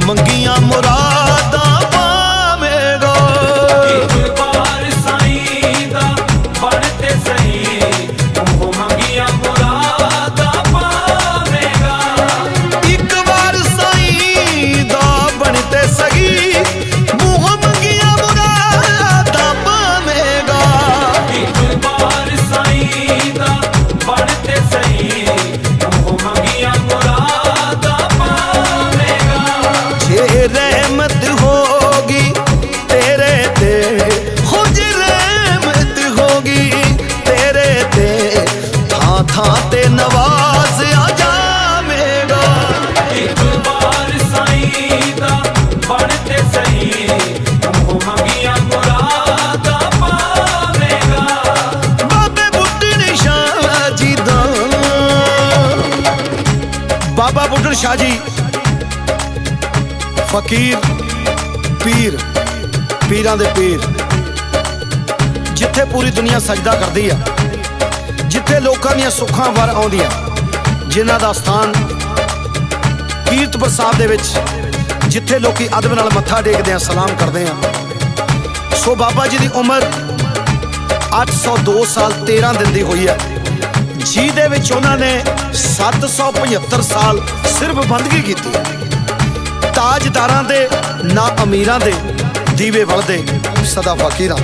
monkey ਬਾਬਾ ਬੁੱਢਣ ਸ਼ਾਹ ਜੀ। ਫਕੀਰ, ਪੀਰ, ਪੀਰਾਂ ਦੇ ਪੀਰ। ਜਿੱਥੇ ਪੂਰੀ ਦੁਨੀਆ ਸਜਦਾ ਕਰਦੀ ਆ, ਜਿੱਥੇ ਲੋਕਾਂ ਦੀਆਂ ਸੁੱਖਾਂ ਵਰ ਆਉਂਦੀਆਂ, ਜਿਨ੍ਹਾਂ ਦਾ ਸਥਾਨ ਕੀਰਤਪੁਰ ਸਾਹਿਬ ਦੇ ਵਿੱਚ ਜਿੱਥੇ ਲੋਕੀ ਅਦਬ ਨਾਲ ਮੱਥਾ ਟੇਕਦੇ ਆ, ਸਲਾਮ ਕਰਦੇ ਆ। ਸੋ ਬਾਬਾ ਜੀ ਦੀ ਉਮਰ 802 ਸਾਲ 13 ਦਿਨ ਦੀ ਹੋਈ ਹੈ। ਜਿਹਦੇ ਵਿੱਚ ਉਹਨਾਂ ਨੇ 775 ਸਾਲ ਸਿਰਫ ਬੰਦਗੀ ਕੀਤੀ ਹੈ। ਤਾਜਦਾਰਾਂ ਦੇ, ਨਾ ਅਮੀਰਾਂ ਦੇ, ਦੀਵੇ ਵਲਦੇ, ਸਦਾ ਫਕੀਰਾਂ